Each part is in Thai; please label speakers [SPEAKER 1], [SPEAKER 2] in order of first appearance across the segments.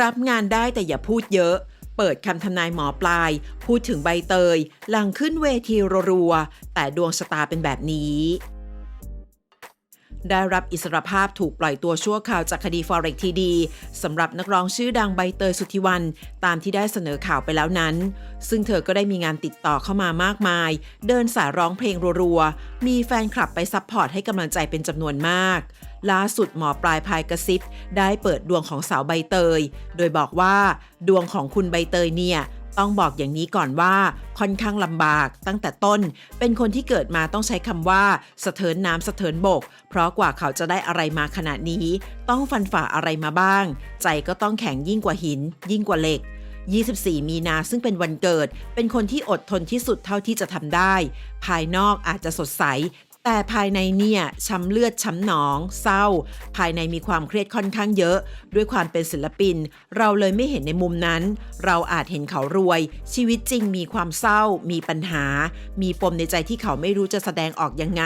[SPEAKER 1] รับงานได้แต่อย่าพูดเยอะ เปิดคำทำนายหมอปลาย พูดถึงใบเตย หลังขึ้นเวทีรัวๆแต่ดวงชะตาเป็นแบบนี้ ได้รับอิสรภาพถูกปล่อยตัวชั่วคราวจากคดี Forex TD สำหรับนักร้องชื่อดังใบเตยสุทธิวัน ตามที่ได้เสนอข่าวไปแล้วนั้น ซึ่งเธอก็ได้มีงานติดต่อเข้ามามากมาย เดินสายร้องเพลงรัวๆ มีแฟนคลับไปซัพพอร์ตให้กำลังใจเป็นจำนวนมากล่าสุดหมอปลายพายกระซิบ ได้เปิดดวงของสาวใบเตย โดยบอกว่า ดวงของคุณใบเตยเนี่ย ต้องบอกอย่างนี้ก่อนว่าค่อนข้างลำบากตั้งแต่ต้น เป็นคนที่เกิดมาต้องใช้คำว่าสะเทินน้ำสะเทินบก เพราะกว่าเขาจะได้อะไรมาขนาดนี้ ต้องฟันฝ่าอะไรมาบ้าง ใจก็ต้องแข็งยิ่งกว่าหิน ยิ่งกว่าเหล็ก 24 มีนาซึ่งเป็นวันเกิด เป็นคนที่อดทนที่สุดเท่าที่จะทำได้ ภายนอกอาจจะสดใส แต่ภายในเนี่ยช้ำเลือดช้ำหนอง เศร้า ภายในมีความเครียดค่อนข้างเยอะ ด้วยความเป็นศิลปิน เราเลยไม่เห็นในมุมนั้น เราอาจเห็นเขารวย ชีวิตจริงมีความเศร้า มีปัญหา มีปมในใจที่เขาไม่รู้จะแสดงออกยังไง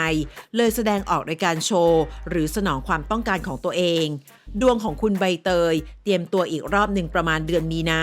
[SPEAKER 1] เลยแสดงออกในการโชว์ หรือสนองความต้องการของตัวเอง ดวงของคุณใบเตย เตรียมตัวอีกรอบหนึ่งประมาณเดือนมีนา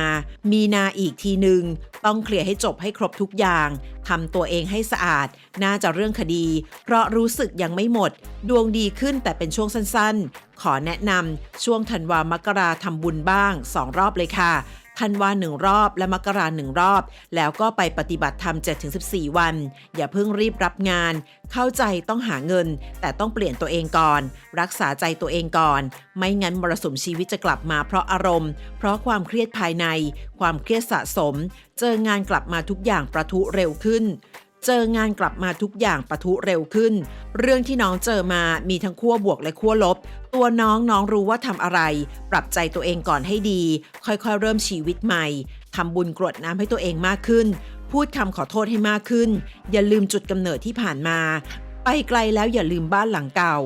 [SPEAKER 1] มีนาอีกทีหนึ่งต้องเคลียร์ให้จบให้ครบทุกอย่างทำตัวเองให้สะอาด น่าจะเรื่องคดี เพราะรู้สึกยังไม่หมด ดวงดีขึ้นแต่เป็นช่วงสั้นๆ ขอแนะนำช่วงธันวามกราทำบุญบ้างสองรอบเลยค่ะ ธันวาหนึ่งรอบ และมกราหนึ่งรอบ แล้วก็ไปปฏิบัติธรรม 7-14 วัน อย่าเพิ่งรีบรับงาน เข้าใจต้องหาเงิน แต่ต้องเปลี่ยนตัวเองก่อน รักษาใจตัวเองก่อน ไม่งั้นมรสุมชีวิตจะกลับมาเพราะอารมณ์ เพราะความเครียดภายใน ความเครียดสะสม เจองานกลับมาทุกอย่างประทุเร็วขึ้น เจองานกลับมาทุกอย่างปะทุเร็วขึ้น เรื่องที่น้องเจอมามีทั้งขั้วบวกและขั้วลบ ตัวน้องน้องรู้ว่าทำอะไร ปรับใจตัวเองก่อนให้ดี ค่อยๆ เริ่มชีวิตใหม่ทำบุญกรวดน้ำให้ตัวเองมากขึ้น พูดคำขอโทษให้มากขึ้น อย่าลืมจุดกำเนิดที่ผ่านมา ไปไกลแล้วอย่าลืมบ้านหลังเก่า